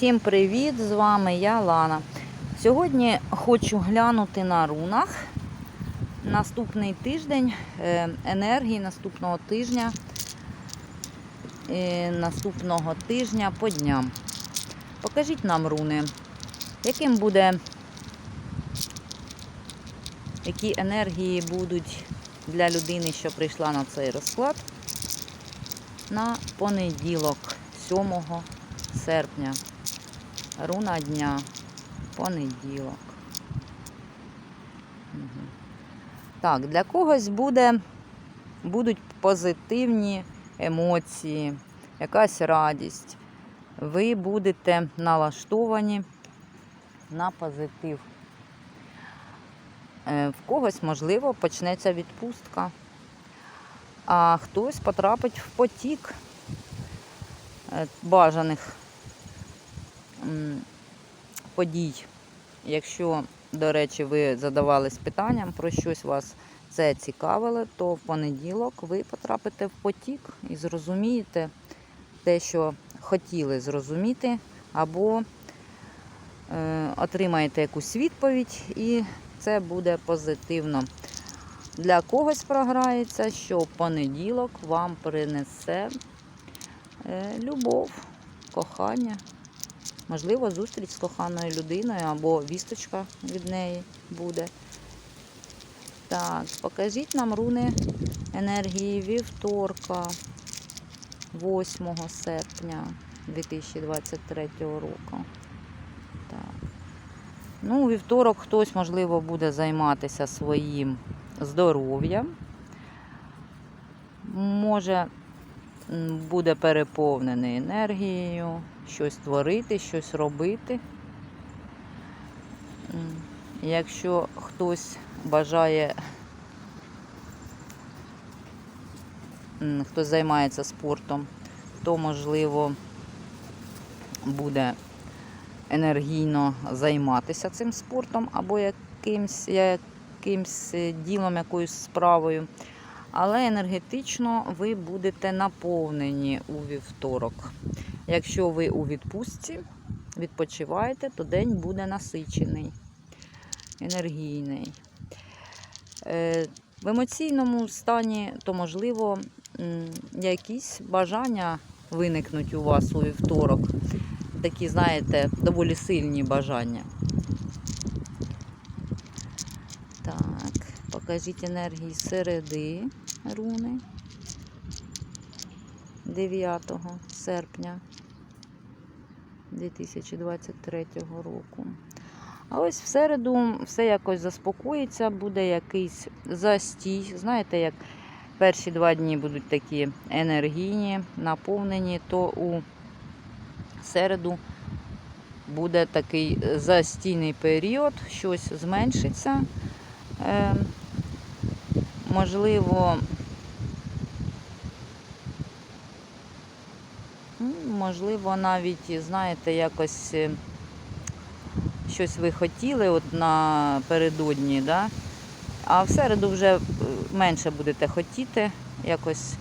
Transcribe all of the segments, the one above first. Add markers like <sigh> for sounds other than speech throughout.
Всім привіт! З вами я Лана. Сьогодні хочу глянути на рунах. Наступний тиждень е, енергії наступного тижня. е, Наступного тижня по дням. Покажіть нам руни, яким буде, які енергії будуть для людини, що прийшла на цей розклад на понеділок, 7 серпня. Руна дня. Понеділок. Мгм. Так, для когось буде, будуть позитивні емоції, якась радість. Ви будете налаштовані на позитив. Е, В когось, можливо, почнеться відпустка, а хтось потрапить в потік е, бажаних подій. Якщо, до речі, ви задавались питанням про щось вас це цікавило, то в понеділок ви потрапите в потік і зрозумієте те, що хотіли зрозуміти, або е, отримаєте якусь відповідь, і це буде позитивно. Для когось програється, що в понеділок вам принесе е, любов, кохання. Можливо, зустріч з коханою людиною або вісточка від неї буде. Так, покажіть нам руни енергії вівторка 8 серпня 2023 року. Так. Ну, вівторок хтось, можливо, буде займатися своїм здоров'ям. Може, буде переповнений енергією, щось творити, щось робити. Якщо хтось бажає, хтось займається спортом, то можливо буде енергійно займатися цим спортом або якимсь, якимсь ділом, якоюсь справою. Але енергетично ви будете наповнені у вівторок. Якщо ви у відпустці відпочиваєте, то день буде насичений, енергійний. Е, В емоційному стані, то, можливо, якісь бажання виникнуть у вас у вівторок. Такі, знаєте, доволі сильні бажання. Так, покажіть енергії середи руни 9 серпня 2023 року. А ось в середу все якось заспокоїться, буде якийсь застій. Знаєте, як перші два дні будуть такі енергійні, наповнені, то у середу буде такий застійний період, щось зменшиться. Можливо, можливо, навіть, знаєте, якось е, щось ви хотіли от напередодні, да? а в середу вже е, менше будете хотіти, якось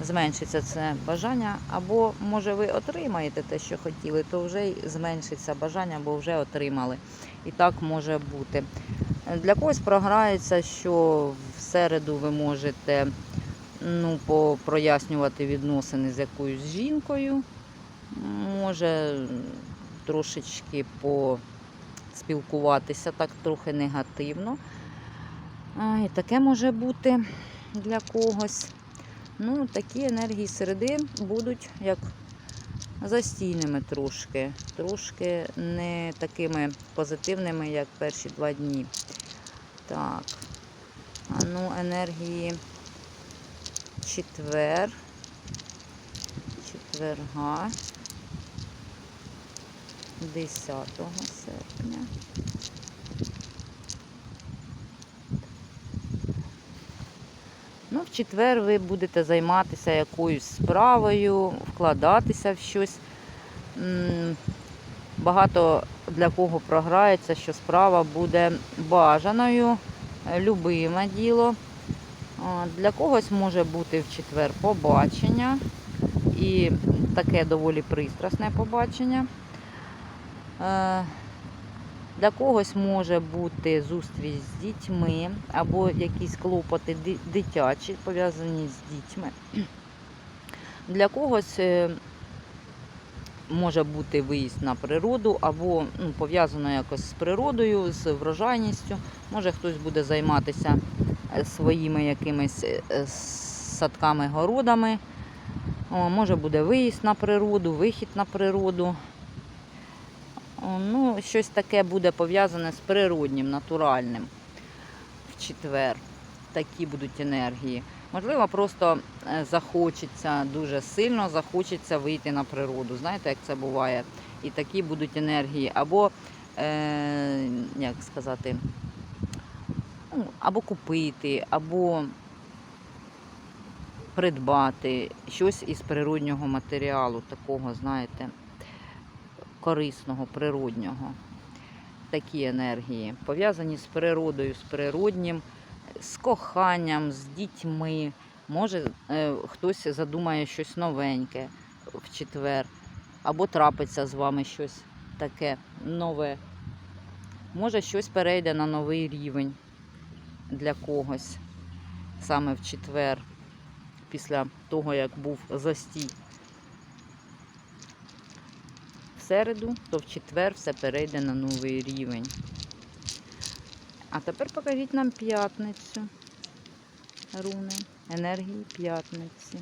зменшиться це бажання, або може ви отримаєте те, що хотіли, то вже й зменшиться бажання, бо вже отримали. І так може бути. Для когось програється, що в середу ви можете ну, прояснювати відносини з якоюсь жінкою. Може трошечки поспілкуватися так трохи негативно. І таке може бути для когось. Ну, такі енергії середи будуть як застійними трошки, трошки не такими позитивними, як перші два дні. Так. А ну, енергії четвер. Четверга. 10 серпня. Ну, в четвер ви будете займатися якоюсь справою, вкладатися в щось. Багато для кого програється, що справа буде бажаною, е, любиме діло. Для когось може бути в четвер побачення і таке доволі пристрасне побачення. Для когось може бути зустріч з дітьми або якісь клопоти дитячі, пов'язані з дітьми. Для когось е, може бути виїзд на природу або ну, пов'язано якось з природою, з врожайністю. Може хтось буде займатися е, своїми якимись е, садками, городами. Може буде виїзд на природу, вихід на природу. Ну, щось таке буде пов'язане з природнім, натуральним в четвер. Такі будуть енергії. Можливо, просто е, захочеться дуже сильно, захочеться вийти на природу. Знаєте, як це буває? І такі будуть енергії. Або, е, як сказати, ну, або купити, або придбати щось із природнього матеріалу, такого, знаєте, корисного, природнього. Такі енергії, пов'язані з природою, з природнім, з коханням, з дітьми. Може, е, хтось задумає щось новеньке в четвер, або трапиться з вами щось таке нове. Може, щось перейде на новий рівень для когось саме в четвер, після того, як був застій. В середу, то в четвер все перейде на новий рівень. А тепер покажіть нам п'ятницю. Руни. Енергії п'ятниці.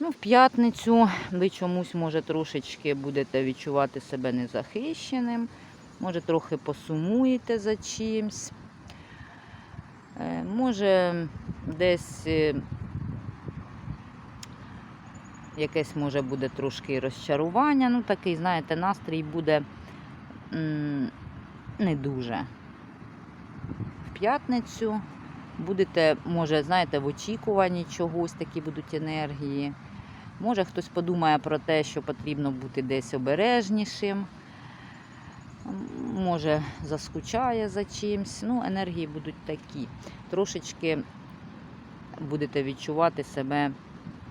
Ну, в п'ятницю ви чомусь, може, трошечки будете відчувати себе незахищеним, може, трохи посумуєте за чимсь. Е, Може, десь е, якесь може буде трошки розчарування. Ну, такий, знаєте, настрій буде не дуже. В п'ятницю будете, може, знаєте, в очікуванні чогось, такі будуть енергії. Може, хтось подумає про те, що потрібно бути десь обережнішим. Може, заскучає за чимсь. Ну, енергії будуть такі. Трошечки будете відчувати себе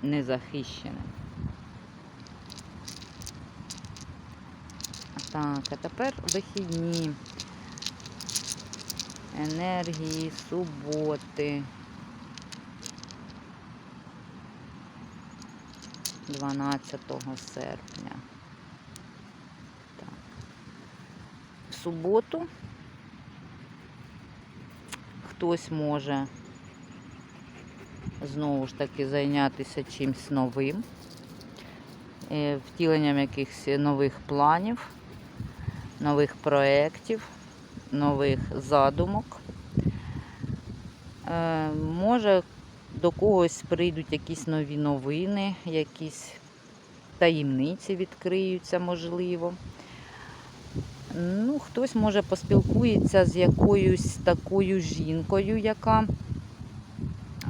незахищеним. Так, а тепер вихідні. Енергії суботи. 12 серпня. Так. В суботу хтось може знову ж таки зайнятися чимось новим, е, втіленням якихось нових планів, нових проєктів, нових задумок. Е, Може до когось прийдуть якісь нові новини, якісь таємниці відкриються, можливо. Ну, хтось може поспілкується з якоюсь такою жінкою, яка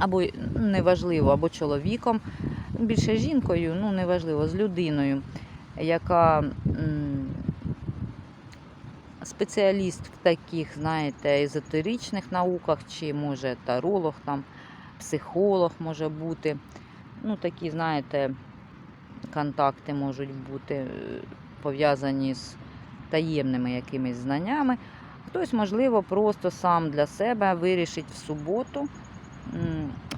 або ну, неважливо, або чоловіком, більше жінкою, ну неважливо, з людиною, яка спеціаліст в таких, знаєте, езотеричних науках, чи може таролог, там, психолог може бути. Ну, такі, знаєте, контакти можуть бути е, пов'язані з таємними якимись знаннями. Хтось, можливо, просто сам для себе вирішить в суботу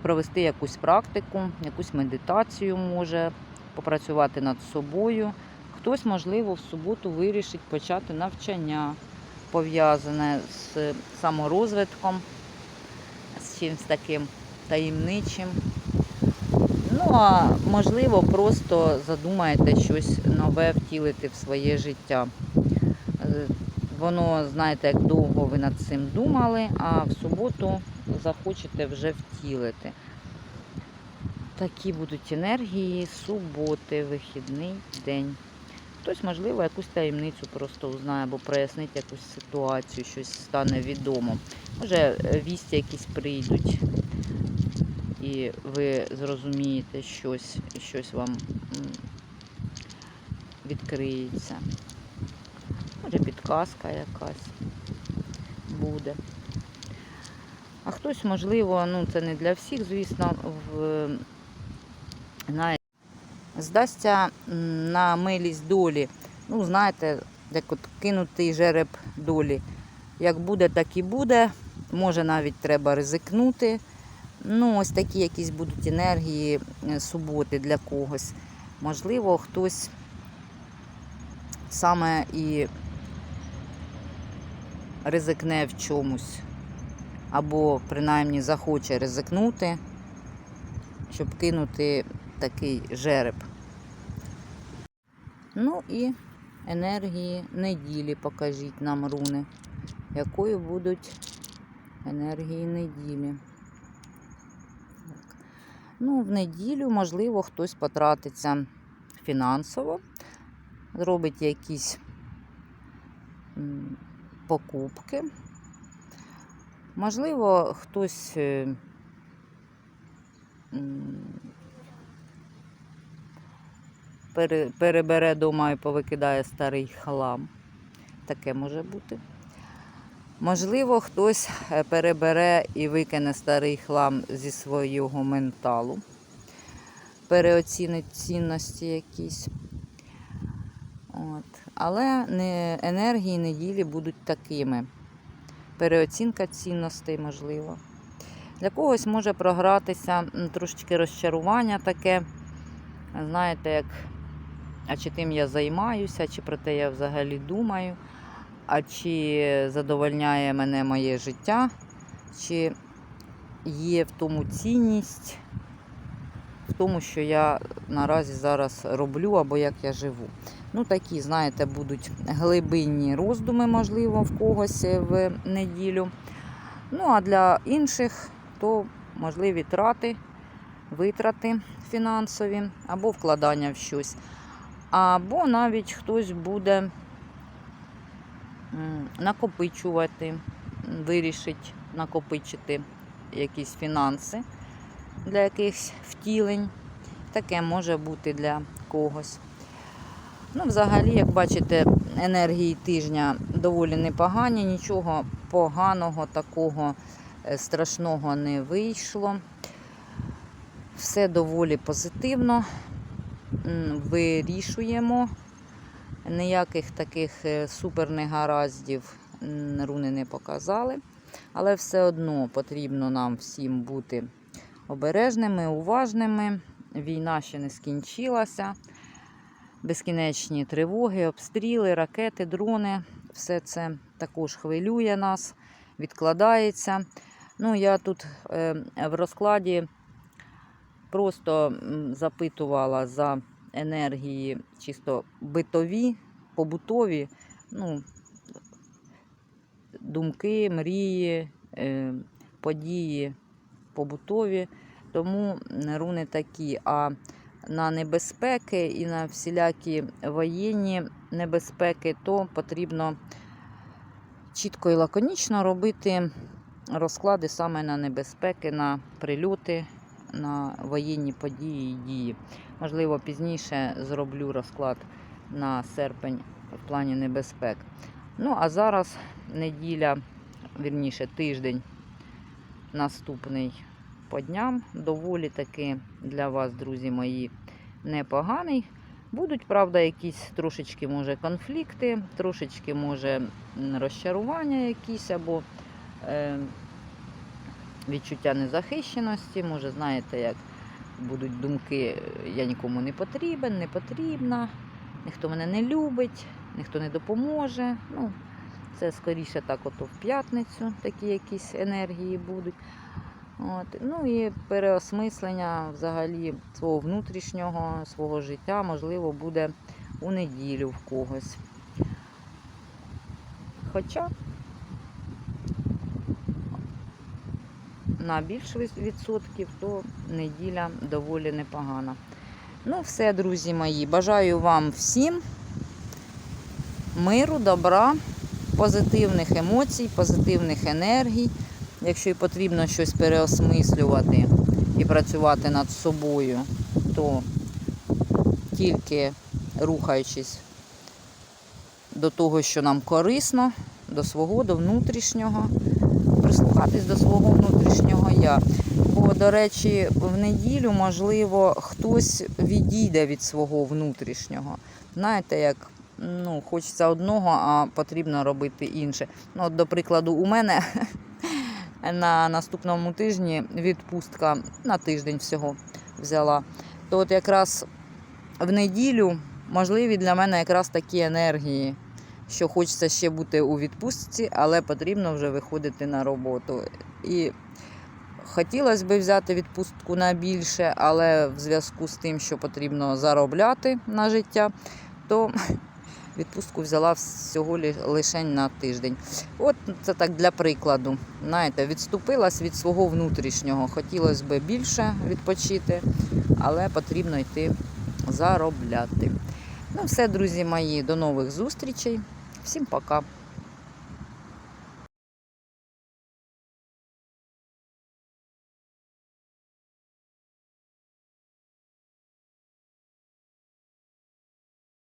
провести якусь практику, якусь медитацію може попрацювати над собою. Хтось, можливо, в суботу вирішить почати навчання, пов'язане з саморозвитком, з чимось таким таємничим. Ну, а можливо, просто задумаєте щось нове втілити в своє життя. Воно, знаєте, як довго ви над цим думали, а в суботу захочете вже втілити. Такі будуть енергії суботи, вихідний день. Хтось, можливо, якусь таємницю просто узнає або прояснить якусь ситуацію, щось стане відомо. Може, вісті якісь прийдуть, і ви зрозумієте щось, і щось вам відкриється. Підказка якась буде. А хтось, можливо, ну це не для всіх, звісно, в знаєте, здасться на милість долі. Ну, знаєте, як от кинутий жереб долі. Як буде, так і буде. Може навіть треба ризикнути. Ну, ось такі якісь будуть енергії е, суботи для когось. Можливо, хтось саме і ризикне в чомусь. Або принаймні захоче ризикнути, щоб кинути такий жереб. Ну і енергії неділі покажіть нам руни. Якою будуть енергії неділі? Ну, в неділю, можливо, хтось потратиться фінансово, зробить якісь покупки. Можливо, хтось е, перебере дома і повикидає старий хлам. Таке може бути. Можливо, хтось е, перебере і викине старий хлам зі свого менталу, переоцінить цінності якісь. От. Але не, енергії неділі будуть такими. Переоцінка цінностей, можливо. Для когось може програтися трошечки розчарування таке. Знаєте, як, а чи тим я займаюся, чи про те я взагалі думаю, а чи задовольняє мене моє життя, чи є в тому цінність, в тому, що я наразі зараз роблю або як я живу. Ну, такі, знаєте, будуть глибинні роздуми, можливо, в когось в неділю. Ну, а для інших то можливі трати, витрати фінансові або вкладання в щось. Або навіть хтось буде накопичувати, вирішить накопичити якісь фінанси для якихось втілень. Таке може бути для когось. Ну, взагалі, як бачите, енергії тижня доволі непогані, нічого поганого, такого е, страшного не вийшло. Все доволі позитивно. Вирішуємо. Ніяких таких е, супернегараздів руни не показали. Але все одно потрібно нам всім бути обережними, уважними. Війна ще не скінчилася безкінечні тривоги, обстріли, ракети, дрони. Все це також хвилює нас, відкладається. Ну, я тут е, в розкладі просто запитувала за енергії чисто битові, побутові, ну, думки, мрії, е, події побутові. Тому руни такі. А на небезпеки і на всілякі воєнні небезпеки, то потрібно чітко і лаконічно робити розклади саме на небезпеки, на прильоти, на воєнні події і дії. Можливо, пізніше зроблю розклад на серпень в плані небезпек. Ну, а зараз неділя, вірніше, тиждень наступний по дням. Доволі таки для вас, друзі мої, непоганий. Будуть, правда, якісь трошечки, може, конфлікти, трошечки, може, розчарування якісь або е, відчуття незахищеності. Може, знаєте, як будуть думки, я нікому не потрібен, не потрібна, ніхто мене не любить, ніхто не допоможе. Ну, це скоріше так, ото в п'ятницю такі якісь енергії будуть. От. Ну і переосмислення взагалі свого внутрішнього, свого життя, можливо, буде у неділю в когось. Хоча на більш відсотків, то неділя доволі непогана. Ну, все, друзі мої. Бажаю вам всім миру, добра, позитивних емоцій, позитивних енергій. Якщо і потрібно щось переосмислювати і працювати над собою, то тільки рухаючись до того, що нам корисно, до свого, до внутрішнього, прислухатись до свого внутрішнього я. Бо до речі, в неділю, можливо, хтось відійде від свого внутрішнього. Знаєте, як ну, хочеться одного, а потрібно робити інше. Ну, от, до прикладу, у мене <laughs> на наступному тижні відпустка на тиждень всього взяла. То от якраз в неділю можливі для мене якраз такі енергії, що хочеться ще бути у відпустці, але потрібно вже виходити на роботу. І хотілося б взяти відпустку на більше, але в зв'язку з тим, що потрібно заробляти на життя, то відпустку взяла всього лишень лише на тиждень. От це так для прикладу. Знаєте, відступилась від свого внутрішнього. Хотілося б більше відпочити, але потрібно йти заробляти. Ну, все, друзі мої, до нових зустрічей. Всім пока.